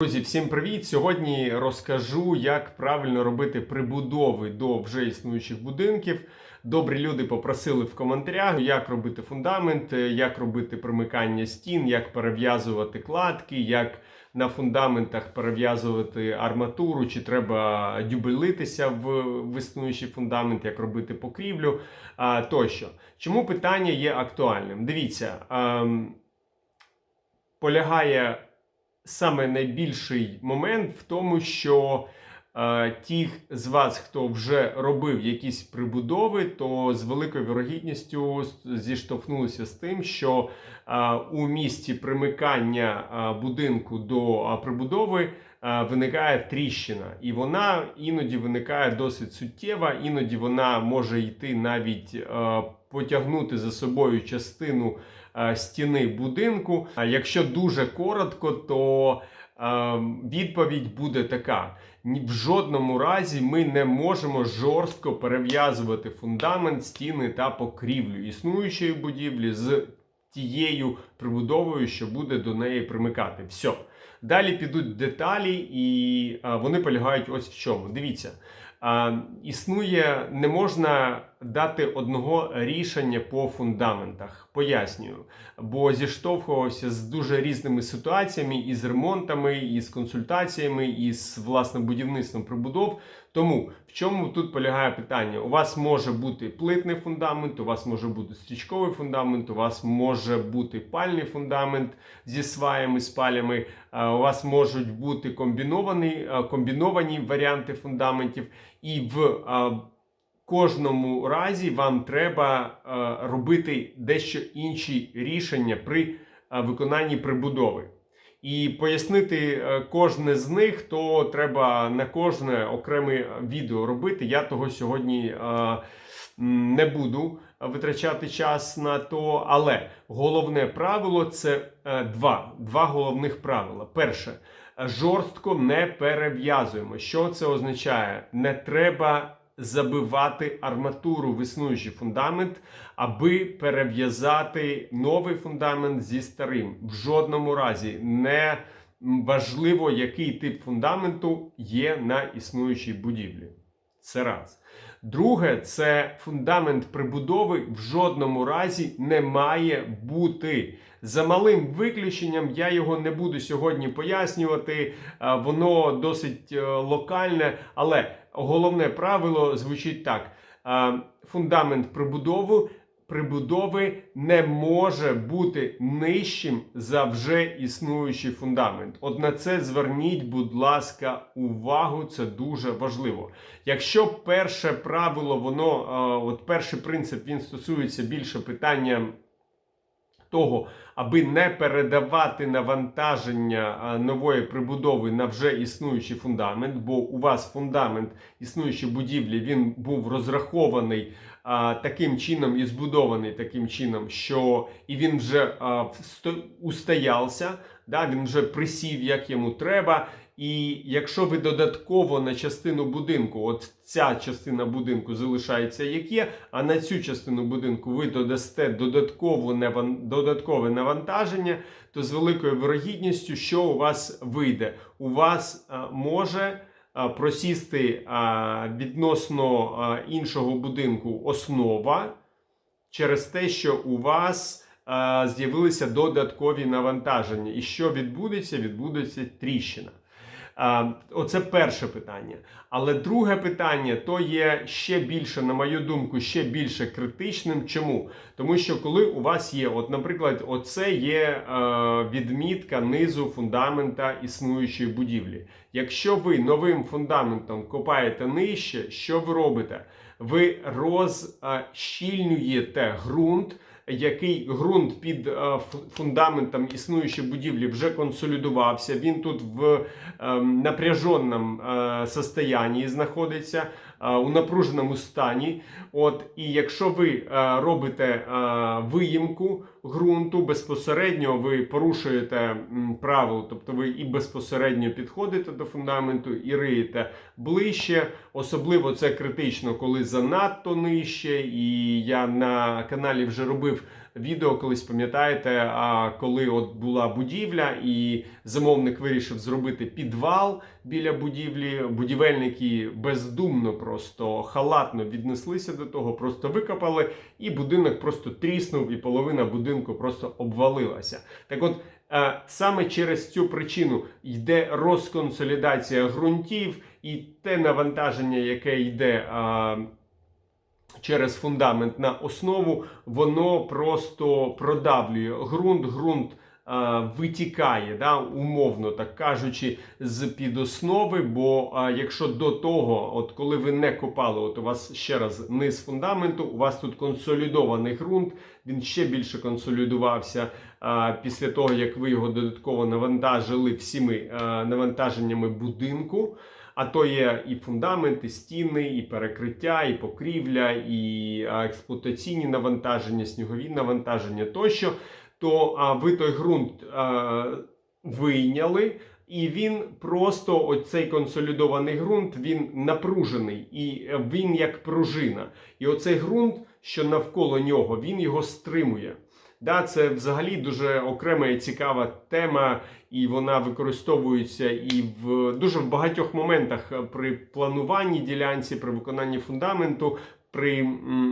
Друзі, всім привіт! Сьогодні розкажу, як правильно робити прибудови до вже існуючих будинків. Добрі люди попросили в коментарях, як робити фундамент, як робити примикання стін, як перев'язувати кладки, як на фундаментах перев'язувати арматуру, чи треба дюбелитися в, в існуючий фундамент, як робити покрівлю а, тощо. Чому питання є актуальним? Дивіться, ем, полягає саме найбільший момент в тому, що е, ті з вас, хто вже робив якісь прибудови, то з великою вірогідністю зіштовхнулися з тим, що е, у місці примикання е, будинку до прибудови. Виникає тріщина, і вона іноді виникає досить суттєва, іноді вона може йти навіть потягнути за собою частину стіни будинку. А якщо дуже коротко, то е, відповідь буде така: в жодному разі ми не можемо жорстко перев'язувати фундамент, стіни та покрівлю існуючої будівлі з тією прибудовою, що буде до неї примикати. Все. Далі підуть деталі, і е, вони полягають ось в чому. Дивіться. Існує, не можна дати одного рішення по фундаментах. Пояснюю, бо зіштовхувався з дуже різними ситуаціями і з ремонтами, і з консультаціями, і з власне будівництвом прибудов. Тому в чому тут полягає питання? У вас може бути плитний фундамент, у вас може бути стрічковий фундамент, у вас може бути пальний фундамент зі сваями, спалями. а, У вас можуть бути комбіновані, комбіновані варіанти фундаментів, і в а, кожному разі вам треба робити дещо інші рішення при виконанні прибудови. І пояснити е, кожне з них, то треба на кожне окреме відео робити. Я того сьогодні е, не буду витрачати час на то. Але головне правило це е, два. Два головних правила. Перше, жорстко не перев'язуємо. Що це означає? Не треба забивати арматуру в існуючий фундамент, аби перев'язати новий фундамент зі старим. В жодному разі не важливо, який тип фундаменту є на існуючій будівлі. Це раз. Друге, це фундамент прибудови в жодному разі не має бути. За малим виключенням я його не буду сьогодні пояснювати. Воно досить е, локальне, але головне правило звучить так: фундамент прибудови. Прибудови не може бути нижчим за вже існуючий фундамент. От на це зверніть, будь ласка, увагу, це дуже важливо. Якщо перше правило, воно, от перший принцип, він стосується більше питання того, аби не передавати навантаження нової прибудови на вже існуючий фундамент, бо у вас фундамент існуючої будівлі він був розрахований таким чином і збудований таким чином, що і він вже устоявся, да, він вже присів, як йому треба. І якщо ви додатково на частину будинку, от ця частина будинку залишається як є, а на цю частину будинку ви додасте додаткове навантаження, то з великою вирогідністю, що у вас вийде? У вас може просісти відносно іншого будинку основа через те, що у вас з'явилися додаткові навантаження. І що відбудеться? Відбудеться тріщина. Оце перше питання. Але друге питання то є ще більше, на мою думку, ще більше критичним. Чому? Тому що коли у вас є, от, наприклад, оце є е, відмітка низу фундамента існуючої будівлі. Якщо ви новим фундаментом копаєте нижче, що ви робите? Ви розщільнюєте ґрунт який ґрунт під е, фундаментом існуючої будівлі вже консолідувався. Він тут в ем, напряженому е, состоянні знаходиться. е, У напруженому стані, от і якщо ви робите виїмку, ґрунту безпосередньо ви порушуєте правило, тобто ви і безпосередньо підходите до фундаменту, і риєте ближче. Особливо це критично, коли занадто нижче. І я на каналі вже робив відео, колись пам'ятаєте, коли от була будівля, і замовник вирішив зробити підвал біля будівлі. Будівельники бездумно, просто халатно віднеслися до того, просто викопали, і будинок просто тріснув, і половина будинку просто обвалилася. Так от. е, Саме через цю причину йде розконсолідація ґрунтів і те навантаження, яке йде е, через фундамент на основу, воно просто продавлює ґрунт. Ґрунт витікає, да, умовно так кажучи, з під основи. Бо е, якщо до того, от коли ви не копали, от у вас ще раз низ фундаменту, у вас тут консолідований ґрунт, він ще більше консолідувався е, після того, як ви його додатково навантажили всіми е, навантаженнями будинку. А то є і фундамент, і стіни, і перекриття, і покрівля, і експлуатаційні навантаження, снігові навантаження тощо, то а, ви той ґрунт а, вийняли. І він просто оцей консолідований ґрунт, він напружений, і він як пружина. І оцей ґрунт, що навколо нього, він його стримує. Да, це взагалі дуже окрема і цікава тема, і вона використовується і в дуже в багатьох моментах при плануванні ділянці, при виконанні фундаменту, при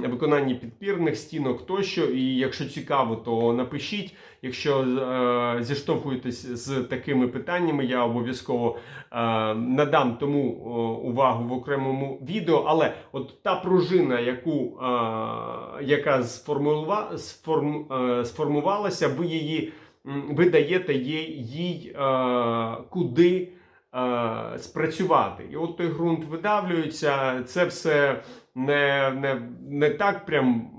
виконанні підпірних стінок тощо. І якщо цікаво, то напишіть. Якщо е, зіштовхуєтесь з такими питаннями, я обов'язково е, надам тому е, увагу в окремому відео. Але от та пружина, яку, е, яка сформулова, сформ, е, сформувалася, ви її ви даєте їй, їй е, куди е, спрацювати. І от той ґрунт видавлюється, це все не, не, не так прям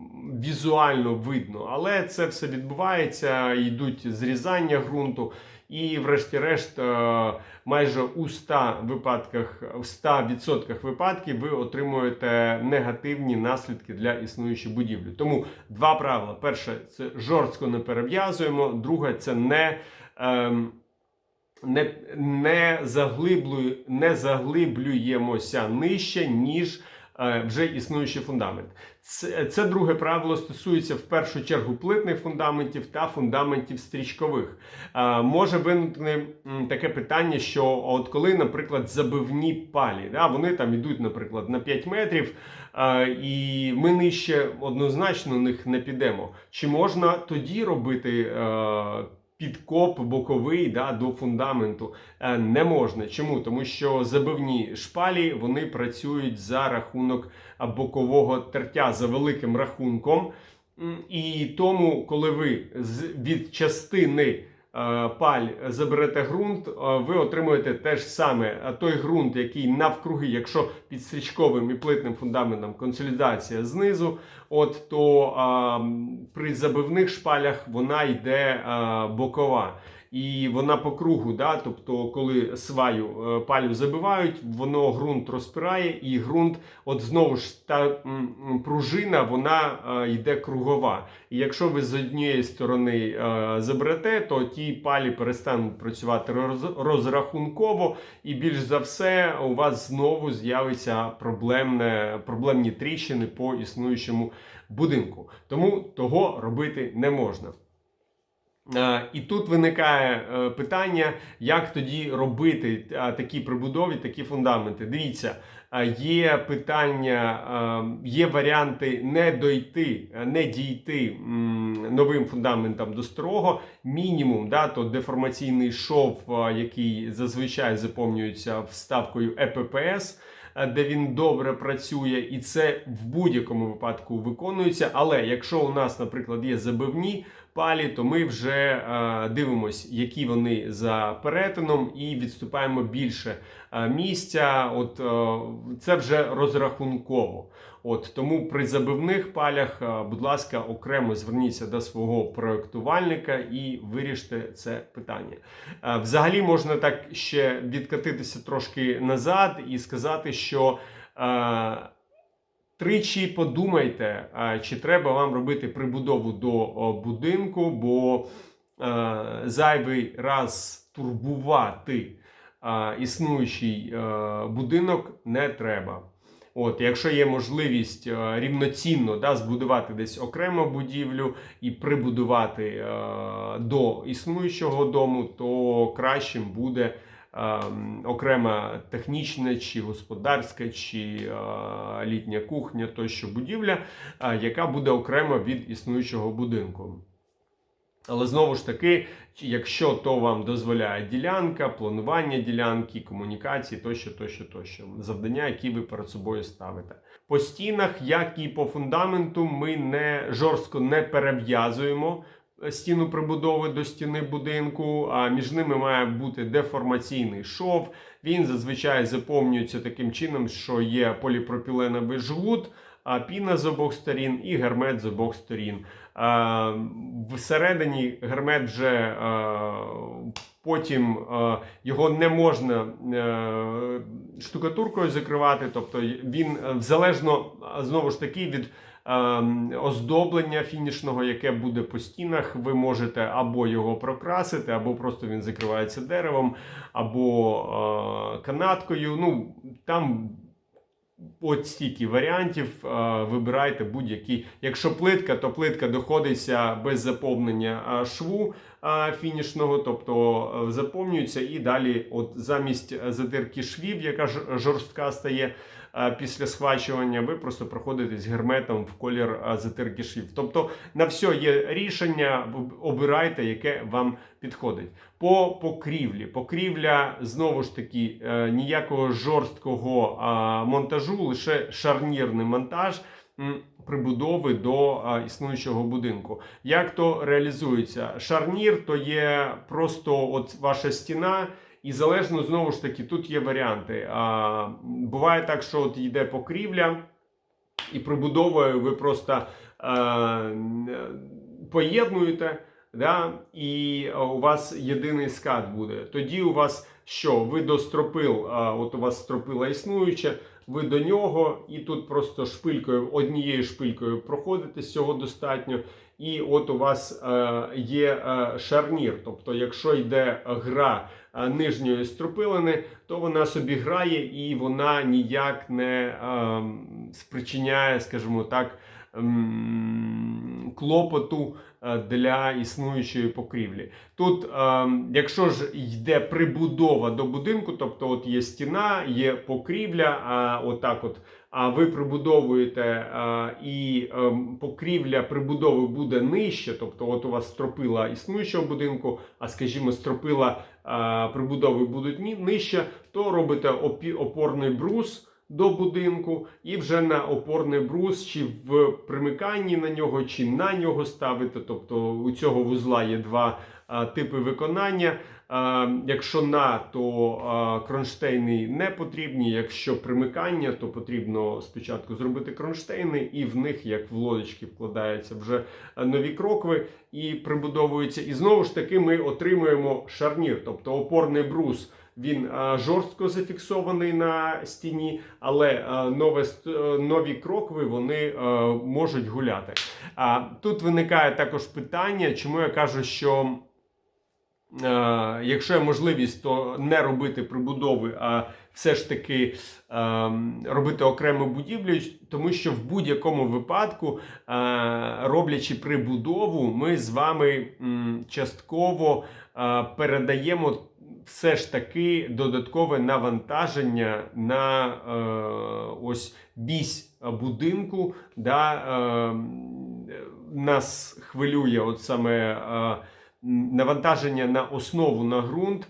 візуально видно, але це все відбувається, йдуть зрізання ґрунту. І, врешті-решт, е, майже у 100 випадках, в 100% випадків ви отримуєте негативні наслідки для існуючої будівлі. Тому два правила: перше це жорстко не перев'язуємо, друге це не. ем, не, не, заглиблює, не заглиблюємося нижче, ніж вже існуючий фундамент. Це, це друге правило стосується в першу чергу плитних фундаментів та фундаментів стрічкових. Е, може виникнути таке питання, що от коли, наприклад, забивні палі, да, вони там йдуть, наприклад, на 5 метрів, е, і ми нижче однозначно них не підемо. Чи можна тоді робити? Е, підкоп боковий да, до фундаменту е, не можна. Чому? Тому що забивні шпалі вони працюють за рахунок бокового тертя за великим рахунком. І тому, коли ви від частини паль заберете ґрунт, е, ви отримуєте те ж саме той ґрунт, який навкруги, якщо під стрічковим і плитним фундаментом консолідація знизу, от то а, при забивних шпалях вона йде а, бокова. І вона по кругу, да? тобто, коли сваю е, палю забивають, воно ґрунт розпирає, і ґрунт, от знову ж та пружина, вона е, йде кругова. І якщо ви з однієї сторони е, заберете, то ті палі перестануть працювати розрахунково, і більш за все у вас знову з'явиться проблемне, проблемні тріщини по існуючому будинку. Тому того робити не можна. Е, І тут виникає е, питання, як тоді робити е, такі прибудові, такі фундаменти. Дивіться, є питання, є варіанти не дойти, не дійти новим фундаментом до старого. Мінімум, да, то деформаційний шов, який зазвичай заповнюється вставкою ЕППС. Е, Де він добре працює, і це в будь-якому випадку виконується. Але якщо у нас, наприклад, є забивні палі, то ми вже е, дивимось, які вони за перетином, і відступаємо більше е, місця. От це вже розрахунково. От тому при забивних палях, е, будь ласка, окремо зверніться до свого проектувальника і виріште це питання. Е, взагалі можна так ще відкатитися трошки назад і сказати, що. Е, Тричі подумайте, чи треба вам робити прибудову до будинку, бо зайвий раз турбувати існуючий будинок не треба. От, якщо є можливість е, рівноцінно да, збудувати десь окрему будівлю і прибудувати е, до існуючого дому, то кращим буде е, окрема технічна чи господарська, чи літня кухня, тощо будівля, яка буде окремо від існуючого будинку. Але знову ж таки, якщо то вам дозволяє ділянка, планування ділянки, комунікації, тощо, тощо, тощо, завдання, які ви перед собою ставите. По стінах, як і по фундаменту, ми не жорстко не перев'язуємо е, стіну прибудови до стіни будинку, а між ними має бути деформаційний шов. Він зазвичай заповнюється таким чином, що є поліпропіленовий жгут, а піна з обох сторін і гермет з обох сторін. Всередині гермет вже потім його не можна е, штукатуркою закривати, тобто він е, залежно знову ж таки від е, оздоблення фінішного, яке буде по стінах, ви можете або його прокрасити, або просто він закривається деревом, або канаткою. Ну там От стільки варіантів е, вибирайте будь-які. Якщо плитка, то плитка доходиться без заповнення е, шву фінішного, тобто е, заповнюється і далі, от замість затирки швів, яка жорстка стає е, після схвачування, ви просто проходитесь герметом в колір е, затирки швів. Тобто на все є рішення, обирайте, яке вам підходить. По покрівлі. Покрівля знову ж таки е, ніякого жорсткого монтажу, лише шарнірний монтаж. Прибудови до існуючого будинку. Як то реалізується? Шарнір то є просто от ваша стіна, і залежно знову ж таки, тут є варіанти. А, буває так, що от йде покрівля, і прибудовою ви просто н- поєднуєте, да, і у вас єдиний скат буде. Тоді у вас що? Ви до стропил, а, от у вас стропила існуюча, ви до нього, і тут просто шпилькою, однією шпилькою проходите, з цього достатньо. І от у вас е, є е, шарнір. Тобто, якщо йде гра е, нижньої стропилини, то вона собі грає і вона ніяк не е, спричиняє, скажімо так, клопоту е, для існуючої покрівлі. Тут, е, якщо ж йде прибудова до будинку, тобто от є стіна, є покрівля, а отак от. А ви прибудовуєте е, і е, покрівля прибудови буде нижче, тобто от у вас стропила існуючого будинку, а скажімо, стропила е, прибудови будуть нижче, то робите опорний брус до будинку, і вже на опорний брус, чи в примиканні на нього, чи на нього ставите. Тобто у цього вузла є два а, типи виконання. А, якщо на, то а, кронштейни не потрібні. Якщо примикання, то потрібно спочатку зробити кронштейни, і в них, як в лодочки, вкладаються вже нові крокви і прибудовуються. І знову ж таки ми отримуємо шарнір, тобто опорний брус. Він жорстко зафіксований на стіні, але нове, е, нові крокви вони е, можуть гуляти. Тут виникає також питання, чому я кажу, що е, якщо є можливість, то не робити прибудови, а все ж таки е, робити окрему будівлю, тому що в будь-якому випадку, е, роблячи прибудову, ми з вами частково е, передаємо все ж таки додаткове навантаження на е, ось бісь будинку. Да, е, нас хвилює от саме е, навантаження на основу на ґрунт.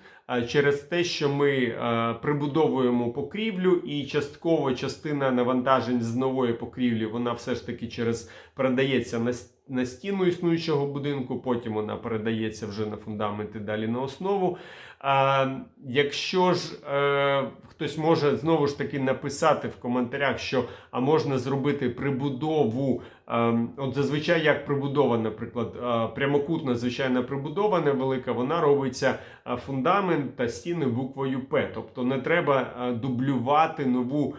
Через те, що ми е, прибудовуємо покрівлю, і частково частина навантажень з нової покрівлі вона все ж таки через передається на, на стіну існуючого будинку, потім вона передається вже на фундамент і далі на основу. А, якщо ж е, хтось може знову ж таки написати в коментарях, що а можна зробити прибудову. е, от зазвичай як прибудова, наприклад, е, прямокутна звичайна прибудова невелика, вона робиться е, фундамент та стіни буквою П. Тобто не треба е, дублювати нову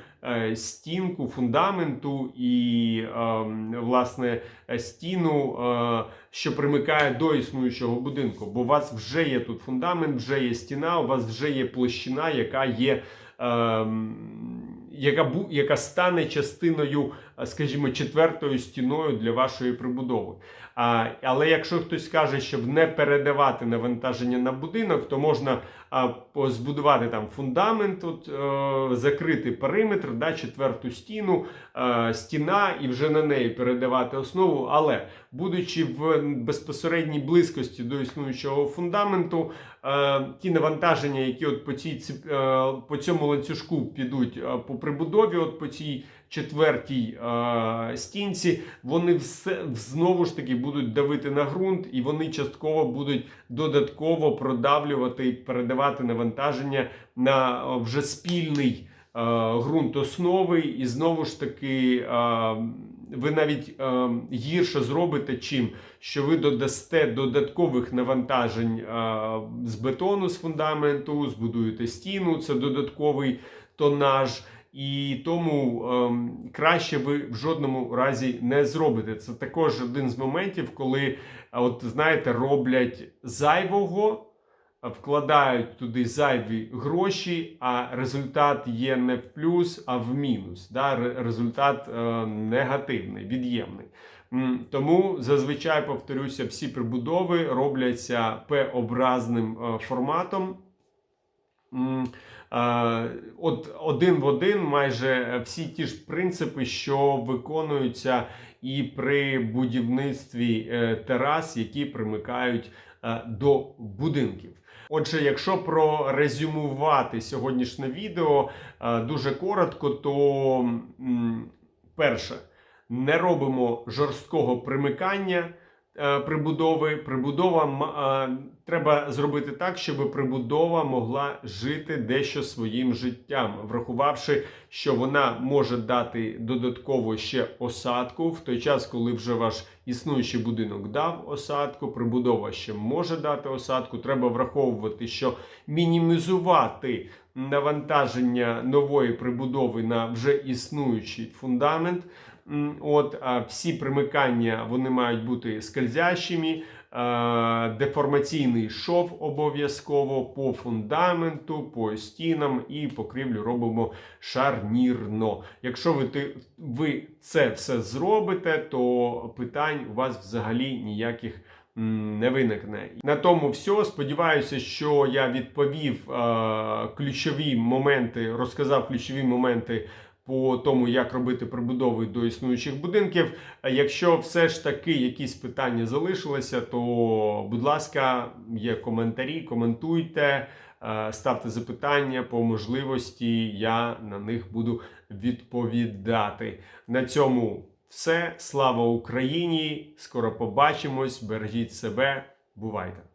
стінку фундаменту і ем, власне е, стіну, е, що примикає до існуючого будинку. Бо у вас вже є тут фундамент, вже є стіна, у вас вже є площина, яка є. ем, Яка яка стане частиною, е, скажімо, четвертою стіною для вашої прибудови. А, але якщо хтось скаже, щоб не передавати навантаження на будинок, то можна а, збудувати там фундамент, от, е, закрити периметр, да, четверту стіну, е, стіна, і вже на неї передавати основу. Але будучи в безпосередній близькості до існуючого фундаменту, е, ті навантаження, які от по, цій, е, по цьому ланцюжку підуть е, по прибудові, от по цій четвертій е, стінці, вони все знову ж таки будуть давити на ґрунт, і вони частково будуть додатково продавлювати і передавати навантаження на вже спільний е, ґрунт основи, і знову ж таки. е, ви навіть е, гірше зробите чим, що ви додасте додаткових навантажень е, з бетону з фундаменту, збудуєте стіну, це додатковий тонаж. І тому ем, краще ви в жодному разі не зробите. Це також один з моментів, коли, от знаєте, роблять зайвого, вкладають туди зайві гроші, а результат є не в плюс, а в мінус. Да? Результат е, негативний, від'ємний. Тому зазвичай повторюся, всі прибудови робляться П-образним е, форматом. Е, От один в один майже всі ті ж принципи, що виконуються і при будівництві е, терас, які примикають е, до будинків. Отже, якщо прорезюмувати сьогоднішнє відео дуже коротко, то перше, не робимо жорсткого примикання прибудови. Прибудова е, треба зробити так, щоб прибудова могла жити дещо своїм життям, врахувавши, що вона може дати додатково ще осадку в той час, коли вже ваш існуючий будинок дав осадку, прибудова ще може дати осадку. Треба враховувати, що мінімізувати навантаження нової прибудови на вже існуючий фундамент. От всі примикання вони мають бути скользящими. Деформаційний шов обов'язково по фундаменту, по стінам і покрівлю робимо шарнірно. Якщо ви, ви це все зробите, то питань у вас взагалі ніяких не виникне. На тому все. Сподіваюся, що я відповів е, ключові моменти, розказав ключові моменти по тому, як робити прибудови до існуючих будинків. Якщо все ж таки якісь питання залишилися, то будь ласка, є коментарі, коментуйте, е, ставте запитання по можливості. Я на них буду відповідати. На цьому все. Слава Україні! Скоро побачимось. Бережіть себе. Бувайте!